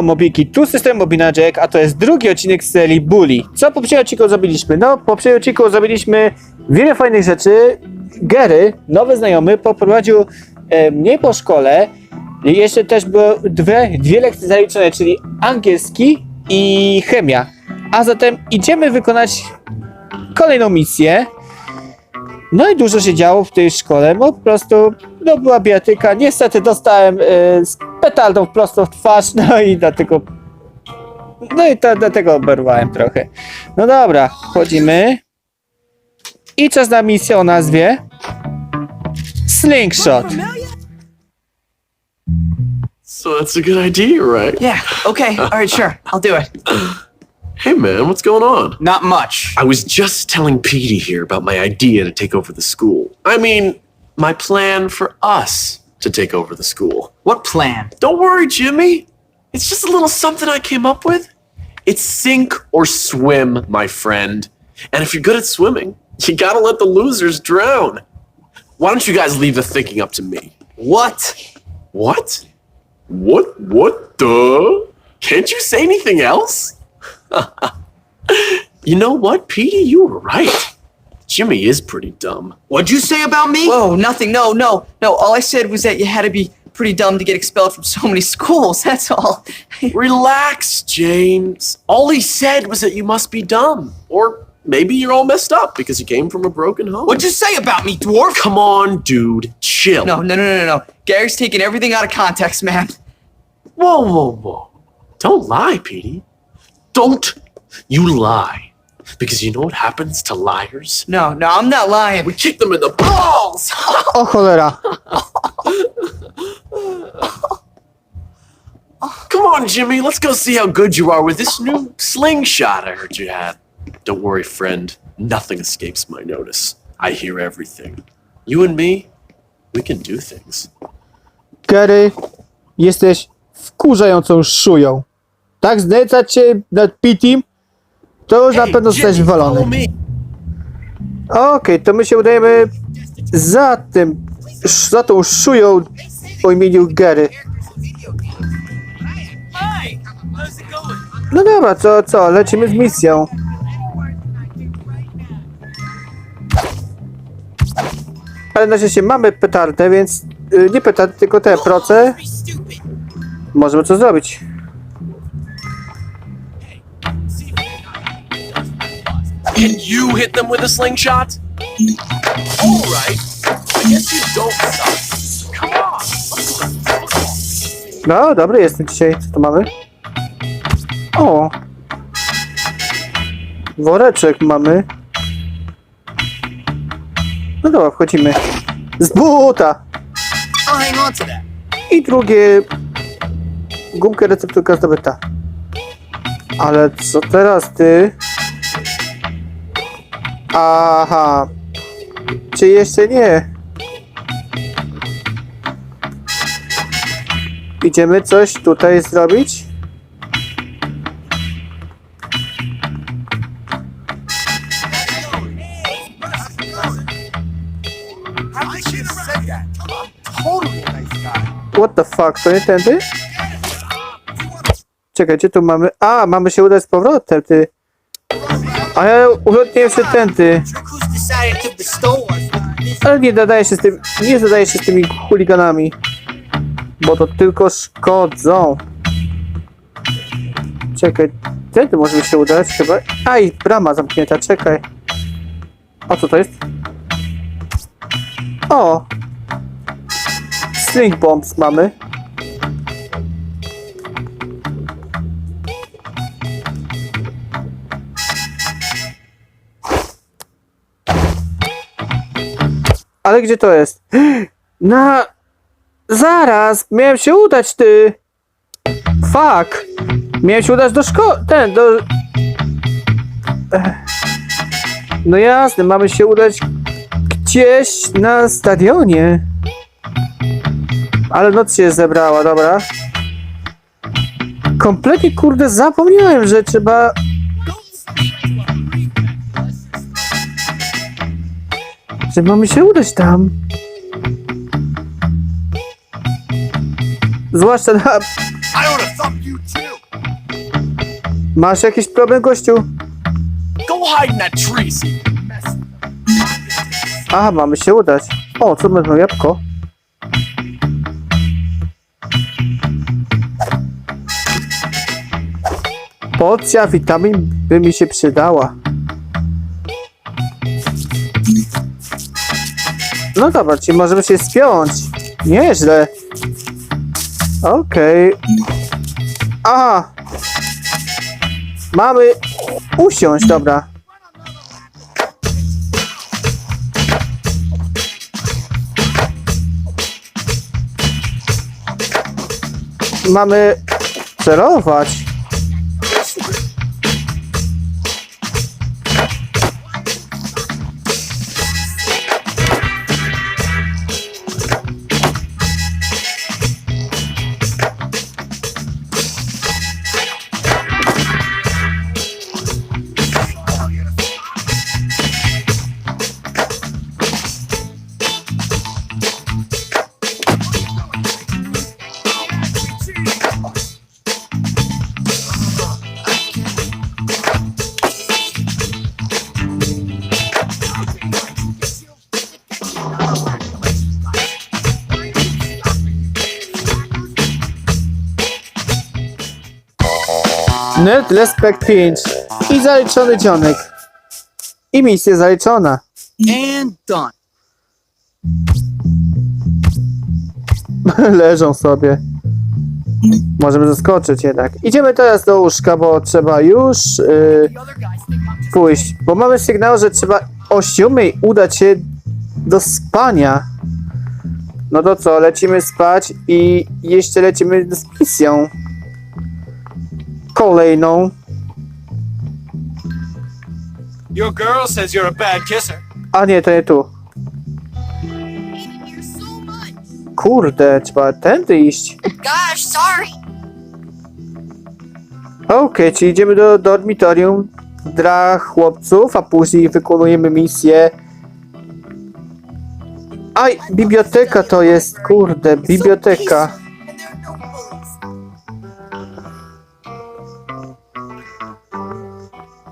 Elo Mobiki, tu system Mobina Jack, a to jest drugi odcinek z serii Bully. Co po poprzednim odcinku zrobiliśmy? No, po poprzednim odcinku zrobiliśmy wiele fajnych rzeczy. Gary, nowy znajomy, poprowadził e, mnie po szkole. Jeszcze też były dwie, dwie lekcje zaliczone, czyli angielski i chemia. A zatem idziemy wykonać kolejną misję. No i dużo się działo w tej szkole, bo po prostu no była bijatyka. Niestety dostałem e, z petardą prosto w twarz, no i dlatego no i to, dlatego oberwałem trochę. No dobra, wchodzimy. I czas na misję o nazwie Slingshot. So that's a good idea, right? Yeah, okay, alright, sure, I'll do it. Hey man, what's going on? Not much. I was just telling Petey here about my idea to take over the school. I mean, my plan for us to take over the school. What plan? Don't worry, Jimmy. It's just a little something I came up with. It's sink or swim, my friend. And if you're good at swimming, you gotta let the losers drown. Why don't you guys leave the thinking up to me? What? What? What? What the? Can't you say anything else? You know what, Petey? You were right. Jimmy is pretty dumb. What'd you say about me? Whoa, nothing, no, no, no. All I said was that you had to be pretty dumb to get expelled from so many schools, that's all. Relax, James. All he said was that you must be dumb. Or maybe you're all messed up because you came from a broken home. What'd you say about me, dwarf? Come on, dude. Chill. No, no, no, no, no. Gary's taking everything out of context, man. Whoa, whoa, whoa. Don't lie, Petey. Don't you lie. Because you know what happens to liars? No, no, I'm not lying. We kick them in the balls! oh, cholera. Come on, Jimmy, let's go see how good you are with this new slingshot I heard you had. Don't worry, friend. Nothing escapes my notice. I hear everything. You and me, we can do things. Gary, jesteś wkurzającą szują. Tak znęcać się nad Pitim, to już na pewno zostałeś wywalony. Okej, to my się udajemy za tym, za tą szują o imieniu Gary. No dobra, co, co, lecimy z misją. Ale na szczęście mamy petardę, więc y, nie petardę, tylko te proce. Możemy co zrobić. Can you hit them with a slingshot? Alright. I guess you don't suck. Come on. No, dobry jestem dzisiaj. Co tu mamy? O! Woreczek mamy. No dobra, wchodzimy. Z buta! I'll hang on to that. I drugie... Gumkę recepturka zdobyta. Ale co teraz ty? Aha. Czy jeszcze nie? Idziemy coś tutaj zrobić? What the fuck, to nie tędy? Czekaj, gdzie tu mamy? A, mamy się udać z powrotem, ty. A ja us. Ale nie zadaje się z tym, nie zadaje się z tymi chuliganami. Bo to tylko szkodzą. Czekaj, tędy możemy się udać chyba. Aj, brama zamknięta, czekaj. O, co to jest? O! String bombs mamy. Ale gdzie to jest? Na... Zaraz! Miałem się udać, ty! Fuck! Miałem się udać do szkoły... Ten, do... No jasne, mamy się udać gdzieś na stadionie. Ale noc się zebrała, dobra. Kompletnie, kurde, zapomniałem, że trzeba... Że mamy się udać tam. Zwłaszcza na. Masz jakiś problem, gościu? Aha, mamy się udać. O, co będą jabłko? Porcja witamin by mi się przydała. No dobra, czyli możemy się spiąć. Nieźle. Okej. Aha. Mamy usiąść, dobra. Mamy celować. Nerd Respect 5 i zaliczony dzionek. I misja zaliczona. And done. Leżą sobie. Możemy zaskoczyć jednak. Idziemy teraz do łóżka, bo trzeba już yy, pójść. Bo mamy sygnał, że trzeba o siódmej udać się do spania. No to co, lecimy spać i jeszcze lecimy z misją. Kolejną. Your girl says you're a bad kisser. A nie, to nie tu. Kurde, trzeba tędy iść. Gosh, sorry. Okej, czyli idziemy do dormitorium dla chłopców, a później wykonujemy misję. Aj, biblioteka to jest, kurde, biblioteka.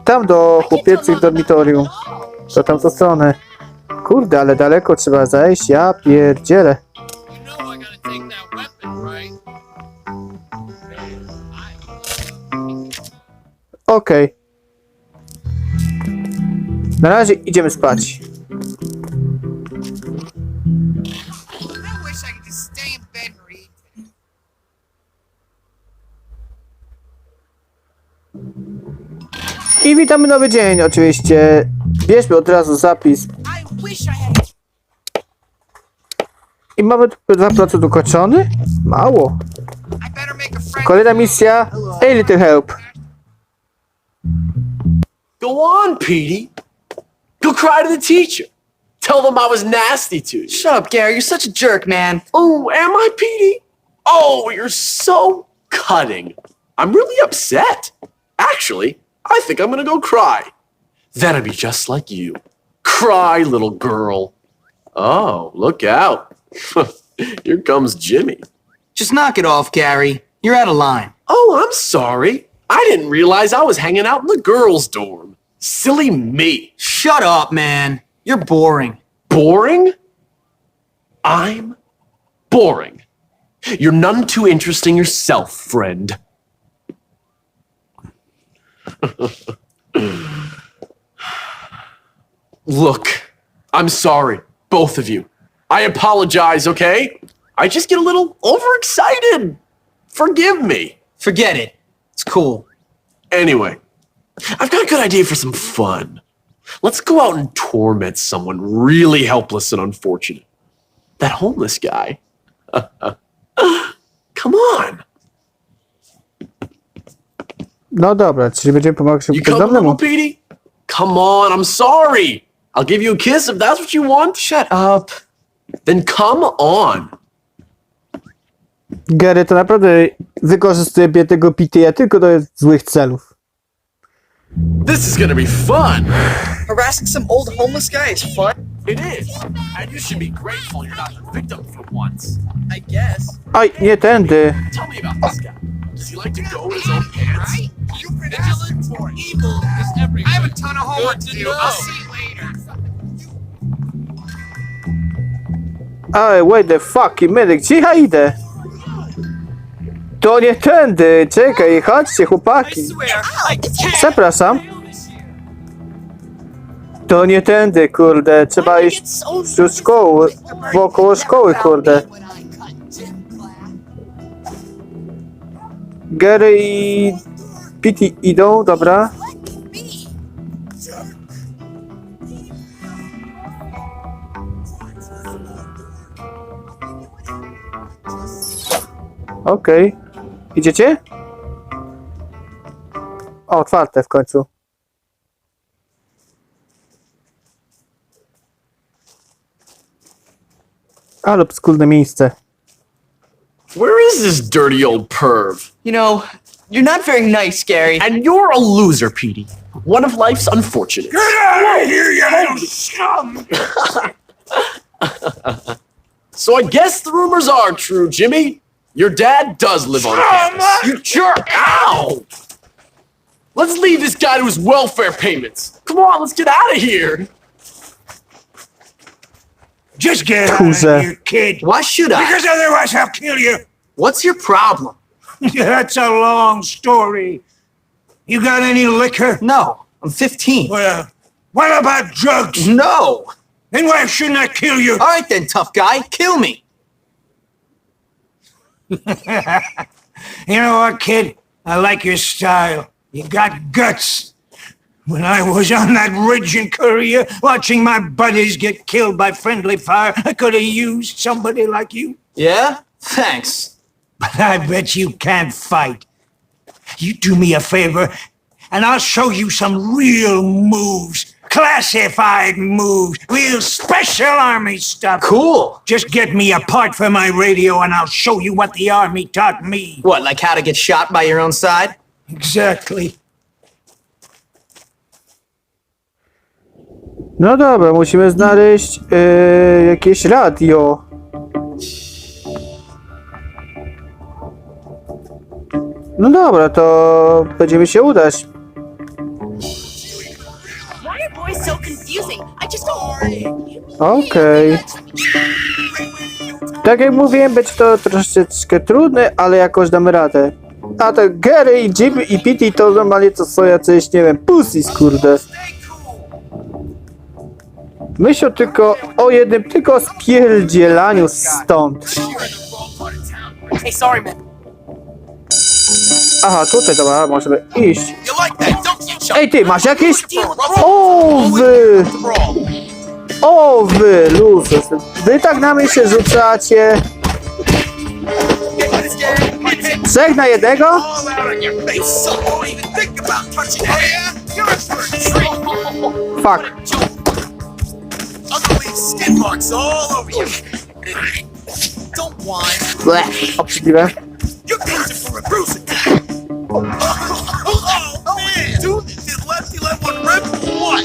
Tam do chłopiecych dormitorium. To tam tą stronę. Kurde, ale daleko trzeba zejść, ja pierdzielę. Okej. Na razie idziemy spać. I witamy nowy dzień, oczywiście. Bierzmy od razu zapis. I mamy tu 2% ukończony? Mało. I better make a friend. Kolejna misja. A little help. Go on, Petey. Go cry to the teacher. Tell them I was nasty to you. Shut up, Gary. You're such a jerk, man. Oh, am I, Petey? Oh, you're so cutting. I'm really upset. Actually, I think I'm gonna go cry. Then I'd be just like you. Cry, little girl. Oh, look out. Here comes Jimmy. Just knock it off, Gary. You're out of line. Oh, I'm sorry. I didn't realize I was hanging out in the girls' dorm. Silly me. Shut up, man. You're boring. Boring? I'm boring. You're none too interesting yourself, friend. Look, I'm sorry, both of you. I apologize, okay? I just get a little overexcited. Forgive me. Forget it. It's cool. Anyway, I've got a good idea for some fun. Let's go out and torment someone really helpless and unfortunate. That homeless guy. Come on. No dobra, czyli będziemy pomagać You come, little bezdomnemu. Petey? Come on, I'm sorry. I'll give you a kiss if that's what you want. Shut up. Then come on. Gary to naprawdę wykorzystuje biednego Pityja tylko do złych celów. This is gonna be fun. Harassing some old homeless guy is fun, It is. And you should be grateful you're not the victim for once. I guess. Aj, nie tędy. Tell me about this guy. Does he like to go in his own pants? For it. evil is everywhere. I have a ton of homework Good to to do. know. I'll see you later. Ale wait the fucking minute, gdzie ja idę? To nie tędy, czekaj, chodźcie chłopaki. Przepraszam. To nie tędy, kurde, trzeba iść do szkoły, wokoło szkoły, kurde. Gary i Pity idą, dobra. Okej. Idziecie? O, otwarte w końcu. Ale obskurne miejsce. Where is this dirty old perv? You know, you're not very nice, Gary. And you're a loser, Petey. One of life's unfortunates. Get out of here, you little scum! So I guess the rumors are true, Jimmy. Your dad does live on campus. You jerk! Ow! Let's leave this guy to his welfare payments. Come on, let's get out of here. Just get out Who's, uh, of here, kid. Why should I? Because otherwise I'll kill you. What's your problem? That's a long story. You got any liquor? No, I'm 15. Well, what about drugs? No. Then why shouldn't I kill you? All right then, tough guy, kill me. You know what, kid? I like your style. You got guts. When I was on that ridge in Korea, watching my buddies get killed by friendly fire, I could have used somebody like you. Yeah? Thanks. But I bet you can't fight. You do me a favor, and I'll show you some real moves. Classified moves. Real special army stuff. Cool. Just get me a part for my radio, and I'll show you what the army taught me. What, like how to get shot by your own side? Exactly. No dobra, musimy znaleźć e, jakieś radio. No dobra, to będziemy się udać. Okej. Tak jak mówiłem, będzie to troszeczkę trudne, ale jakoś damy radę. A to Gary i Jimmy i Pitty to normalnie to są jacyś, nie wiem, pussies, kurde. Myślą tylko o jednym, tylko o spierdzielaniu stąd. Hey, sorry, man. Aha, tutaj, dobra, możemy iść. Ej, ty, masz jakieś? O, wy! O, wy, luzus. Wy tak na mnie się rzucacie. Trzech na jednego? Fuck. I'm gonna leave skin marks all over you. Don't whine. Ble, obrzydliwe. You're closing for a bruising. Oh, man. Dude, did Lefty let one rip? What?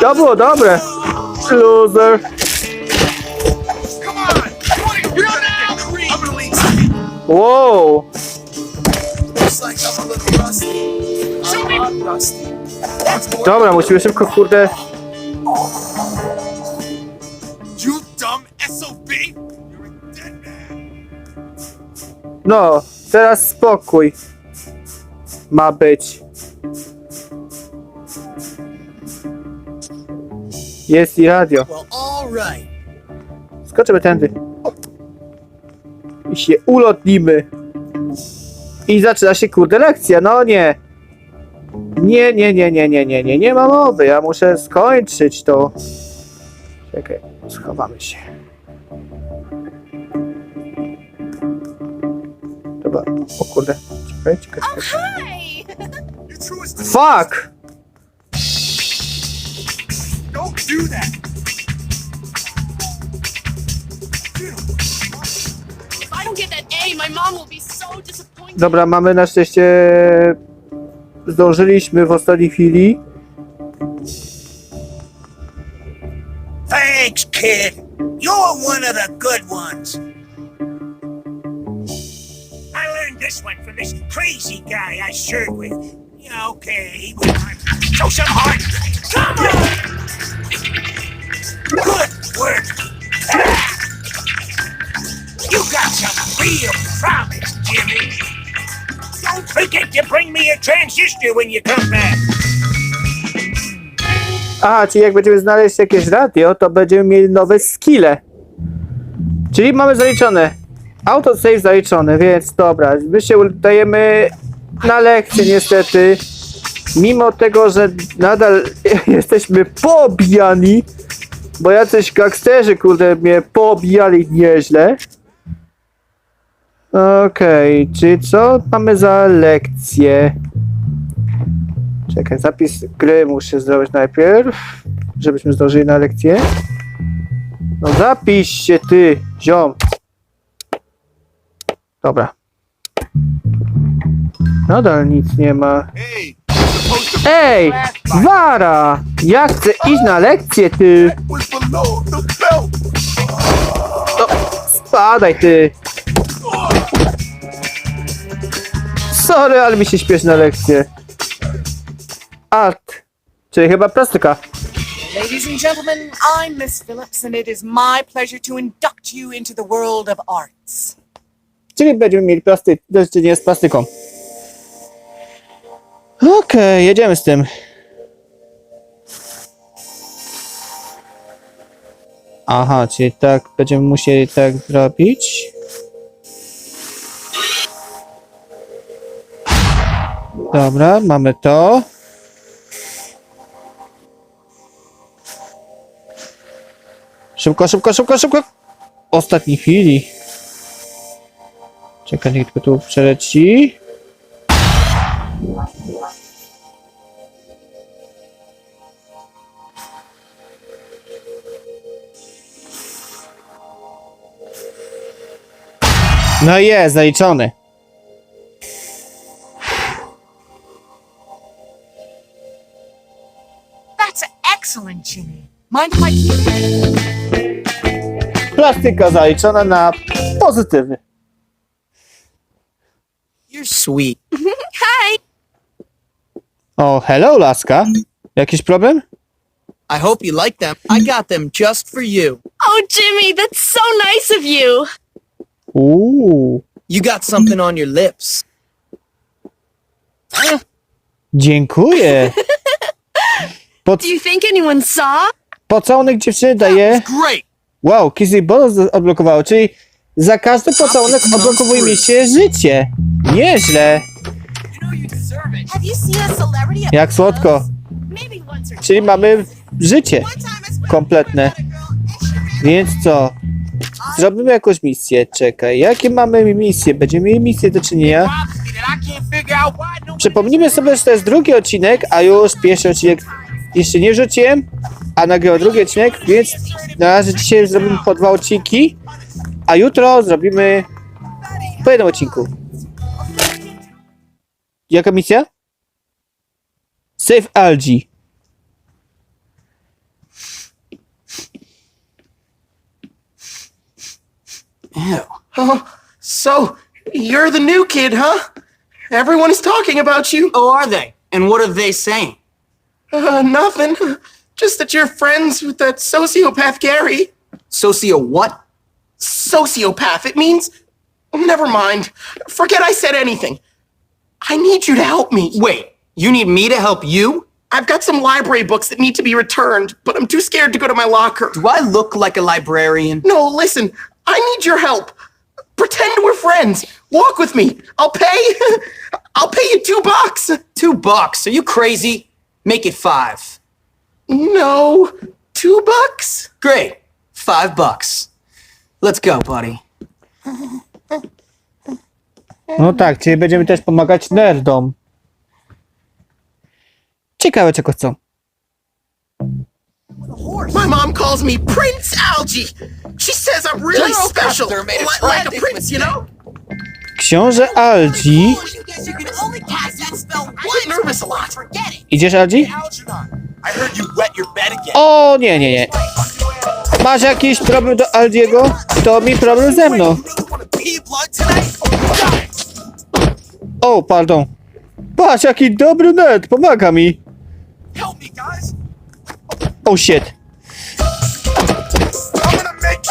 To było dobre. Loser. Come on. You're gonna get creamed. I'm gonna leave some. Wow. Looks like I'm a little rusty. I'm, I'm rusty. That's more Dobra, musimy szybko, kurde. No, teraz spokój. Ma być. Jest i radio. Skoczymy tędy. I się ulotnimy. I zaczyna się kurde lekcja, no nie. Nie, nie, nie, nie, nie, nie, nie, nie ma mowy. Ja muszę skończyć to. Czekaj, schowamy się. Dobra, o kurde. Czekaj, czekaj, czekaj. Hi. You're true as the Fuck! Don't do that! If I don't get that A, my mom will be so disappointed. Dobra, mamy na szczęście. Zdążyliśmy w ostatniej chwili. Thanks, kid. You're one of the good ones. This one from this crazy guy I served with. Yeah, okay, he was. Show some heart! Come on! Good work. You got some real promise, Jimmy. Don't forget to bring me a transistor when you come back. Aha, czyli jak będziemy znaleźć jakieś radio, to będziemy mieli nowe skille. Czyli mamy zaliczone. Autosave zaliczony, więc dobra. My się udajemy na lekcję niestety. Mimo tego, że nadal jesteśmy pobijani, bo jacyś gangsterzy, kurde, mnie pobijali nieźle. Okej, czyli co mamy za lekcję? Czekaj, zapis gry muszę zrobić najpierw, żebyśmy zdążyli na lekcję. No zapisz się ty, ziom. Dobra. Nadal nic nie ma. Ej! Wara! Ja chcę iść na lekcję, ty! No, spadaj, ty! Sorry, ale mi się śpieszy na lekcję. Art. Czyli chyba plastyka. Ladies and gentlemen, I'm Miss Phillips, and it is my pleasure to induct you into the world of arts. Czyli będziemy mieli plasty, do czynienia z plastyką. Okej, jedziemy z tym. Aha, czyli tak będziemy musieli tak zrobić. Dobra, mamy to. Szybko, szybko, szybko, szybko! Ostatniej chwili. Czekaj, niech tylko tu przeleci. No jest, zaliczony. That's excellent, Jimmy. Mind zaliczona na pozytywy. You're sweet. Hi. Oh, hello, laska. Jakiś problem? I hope you like them. I got them just for you. Oh, Jimmy, that's so nice of you. Uuu, You got something on your lips. dziękuję. Pod, Do you think anyone saw? pocałunek dziewczyny daje... Great. Wow, Kizzy bonus odblokowało, czyli za każdy pocałunek odblokowuje mi się życie. Nieźle. Jak słodko. Czyli mamy życie kompletne. Więc co? Zrobimy jakąś misję. Czekaj, jakie mamy misje? Będziemy mieli misję do czynienia. Przypomnijmy sobie, że to jest drugi odcinek, a już pierwszy odcinek jeszcze nie wrzuciłem, a nagrał drugi odcinek, więc na razie dzisiaj zrobimy po dwa odcinki, a jutro zrobimy po jednym odcinku. Jaka misja? Save Algi. Ew. Oh, so you're the new kid, huh? Everyone is talking about you. Oh, are they? And what are they saying? Uh, nothing. Just that you're friends with that sociopath Gary. Socio what? Sociopath. It means. Never mind. Forget I said anything. I need you to help me. Wait, you need me to help you? I've got some library books that need to be returned, but I'm too scared to go to my locker. Do I look like a librarian? No, listen. I need your help. Pretend we're friends. Walk with me. I'll pay. I'll pay you two bucks. Two bucks. Are you crazy? Make it five. No, two bucks. Great. Five bucks. Let's go, buddy. No tak, czyli będziemy też pomagać nerdom. Ciekawe czego chcą. My mom calls me Prince Algie. She says I'm really General special, Custer made a li- like a prince, you know. Książę Algi. Idziesz Algi? O nie, nie, nie. Masz jakiś problem do Aldiego? To mi problem ze mną. O, pardon. Patrz, jaki dobry net, pomaga mi. Oh shit. I'm gonna make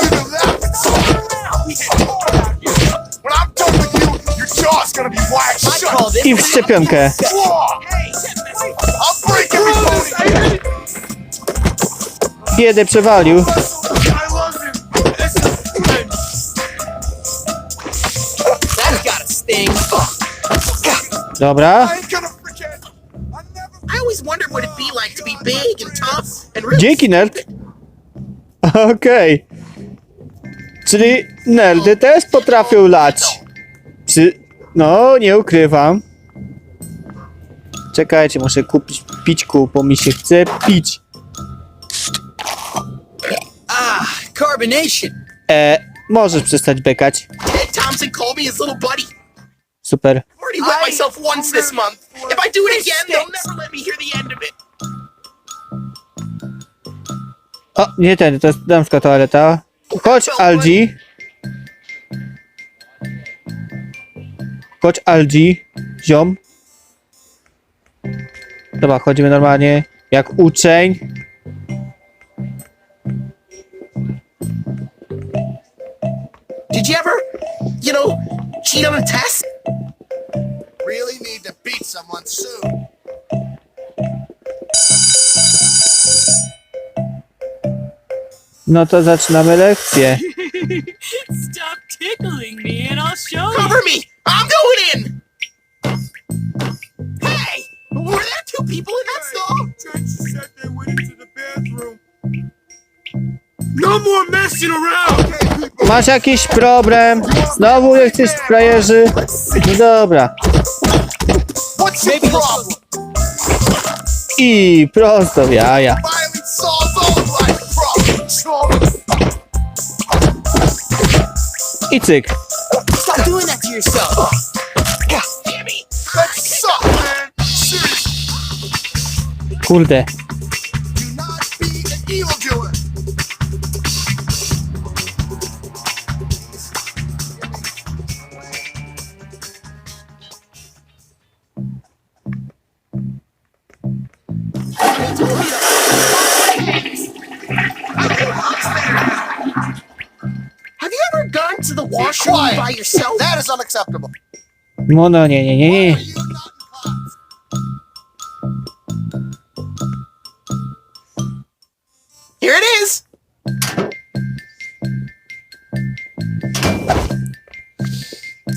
tough and really Dzięki, nerd. Okej. Czyli nerdy też potrafią lać. Czy... No, nie ukrywam. Czekajcie, muszę kupić pićku, bo mi się chce pić. Carbonation. E, możesz przestać bekać. Ted Thompson called me his little buddy. Super. I've already wet myself once this month. If I do it again, they'll never let me hear the end of it. O, nie ten, to jest damska toaleta. Chodź, Algi. Chodź, Algi. Ziom. Dobra, chodzimy normalnie. Jak uczeń. Did you ever, you know, cheat on a test? really need to beat someone soon. No to zaczynamy lekcję. Stop tickling me and I'll show you. Cover me! I'm going in! Hey! Were there two people in that stall? Trench said they went into the bathroom. No more messing around! Masz jakiś problem? Znowu nie chcesz frajerzy? No dobra. What's your problem? I prosto w jaja. All problems. I cyk. Stop doing that to yourself. That sucked, man. Seriously, Kurde. Unacceptable. No, no, nie, nie, nie, nie. Here it is!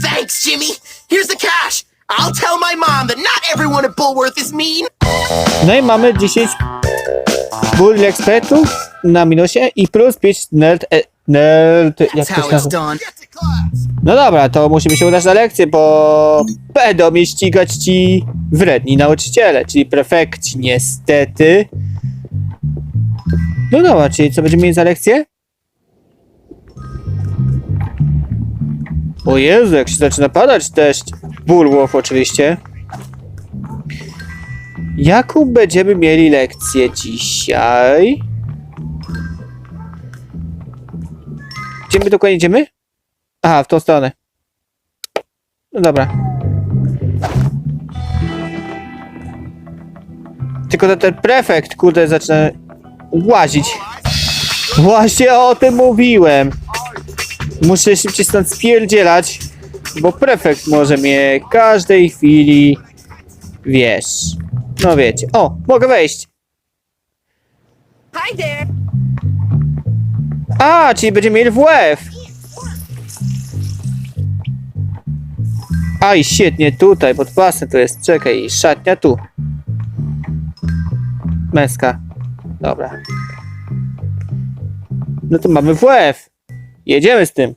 Thanks, Jimmy! Here's the cash! I'll tell my mom that not everyone at Bullworth is mean! No i mamy 10 bull ekspertów na minusie i plus 5 nerd... E, nerd... Jak That's to how się it's nazywa? done. No dobra, to musimy się udać na lekcję, bo będą mnie ścigać ci wredni nauczyciele, czyli prefekci, niestety. No dobra, czyli co będziemy mieli za lekcję? O Jezu, jak się zaczyna padać deszcz. Bulłow oczywiście. Jaką będziemy mieli lekcję dzisiaj? Gdzie my dokładnie idziemy? Aha, w tą stronę. No dobra. Tylko to ten prefekt, kurde, zaczyna łazić. Właśnie o tym mówiłem. Muszę szybciej stąd spierdzielać, bo prefekt może mnie każdej chwili, wiesz, no wiecie. O, mogę wejść. Hi there. A, czyli będziemy mieli WF. Aj, świetnie, tutaj, pod pasem to jest, czekaj, szatnia tu. Męska. Dobra. No to mamy WF. Jedziemy z tym.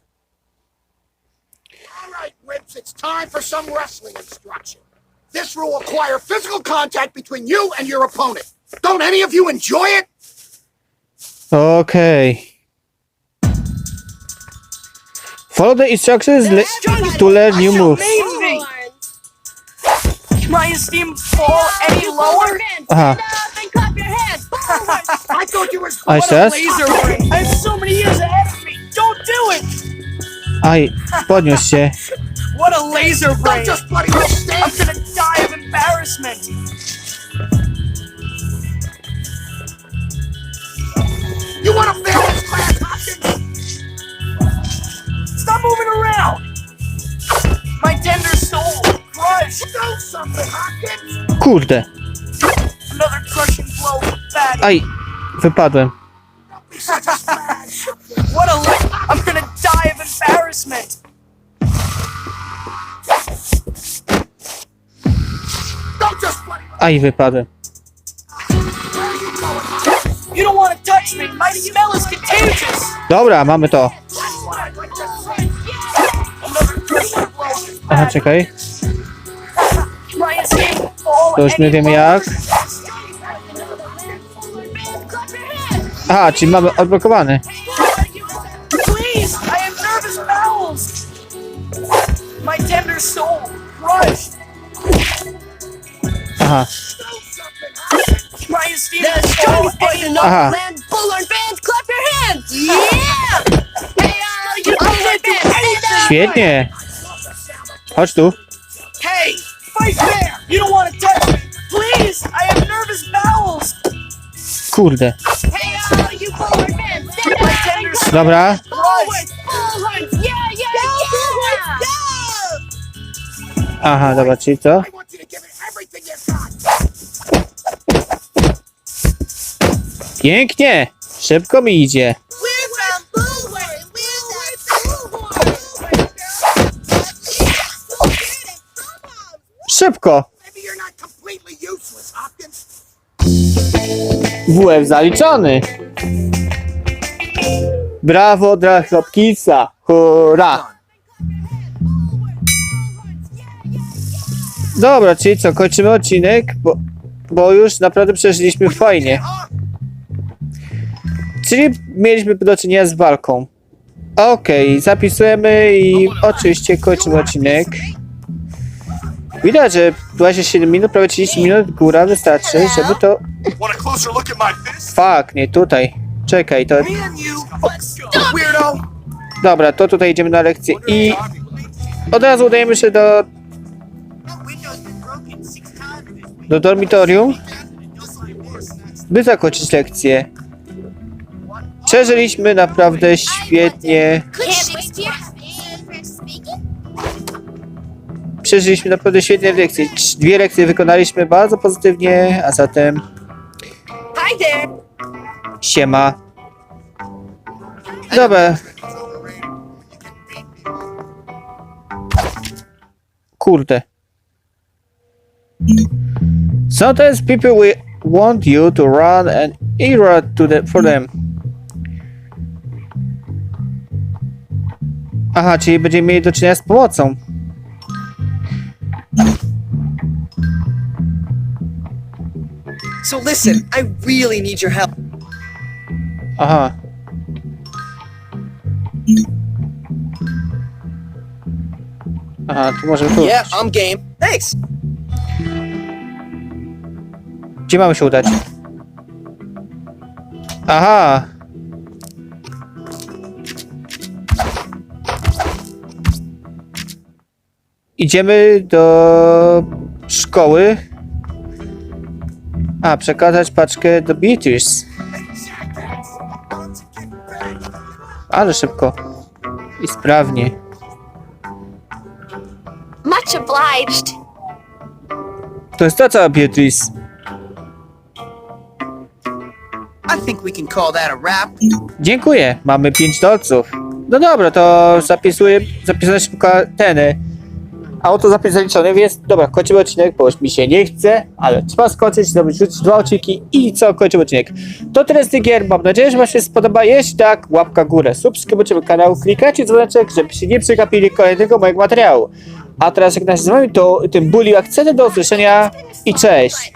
It's time for some wrestling instruction. This will require physical contact between you and your opponent. Don't any of you enjoy it? Okay. Follow the instructions le- to learn new moves. My esteem fall any lower? Aha. Stand up and clap your hands. I thought you were. A jeszcze raz? Laser brain. I have so many years ahead of me. Don't do it. Aj, podniósł się. What a laser brain. Don't just bloody well I'm gonna die of embarrassment. You want to fail this class, Hopkins? Stop moving around. My tender soul crushed. Do something. Kurde. Another crushing blow Fatty. Aj, wypadłem. What a la- I'm gonna die of embarrassment. Aj, wypadłem. Dobra, mamy to. Aha, czekaj. To już wiemy longer. jak. Aha, czyli mamy odblokowany. Aha, aha. Świetnie. Chodź tu. Hey, fight fair. You don't want to touch me. Please, I have nervous bowels. Kurde. Hey, uh, you Bullard Band, stand up! Dobra. Bullard, Bullard, yeah, yeah, yeah! Aha, dobra, czyli co? I want you to give it everything you've got. Pięknie. Szybko mi idzie. Szybko. WF zaliczony. Brawo dla Hopkinsa. Hurra. Dobra, czyli co, kończymy odcinek, bo, bo już naprawdę przeżyliśmy fajnie. Czyli mieliśmy do czynienia z walką. Okej, zapisujemy i oczywiście kończymy odcinek. Widać, że 27 minut, prawie 30 minut góra wystarczy, żeby to... Fuck, nie tutaj. Czekaj, to... Dobra, to tutaj idziemy na lekcję i od razu udajemy się do, do dormitorium, by zakończyć lekcję. Przeżyliśmy naprawdę świetnie. Przeżyliśmy naprawdę świetnie lekcje. Dwie lekcje wykonaliśmy bardzo pozytywnie, a zatem Hi there. siema. Dobra. Kurde. Sometimes people will want you to run an era to the, for them. Aha, czyli będziemy mieli do czynienia z pomocą. So listen, I really need your help. Aha. Aha, tu możemy tu. Yeah, I'm game. Thanks. Gdzie mamy się udać? Aha! Idziemy do szkoły. A, przekazać paczkę do Beatrice. Ale szybko. I sprawnie. Much obliged. To jest ta cała Beatrice. I think we can call that a wrap. Dziękuję, mamy 5 dolców. No dobra, to zapisuję, zapisane szybko teny. Autozapis zaliczony, więc dobra, kończymy odcinek, bo już mi się nie chce, ale trzeba skończyć, zrobić rzucić dwa odcinki i co, kończymy odcinek. To tyle z tych gier, mam nadzieję, że wam się spodoba, jeśli tak, łapka górę, subskrybujcie kanał, klikajcie dzwoneczek, żebyście nie przegapili kolejnego mojego materiału. A teraz jak nas z wami, to tym bully akcentem do usłyszenia i cześć!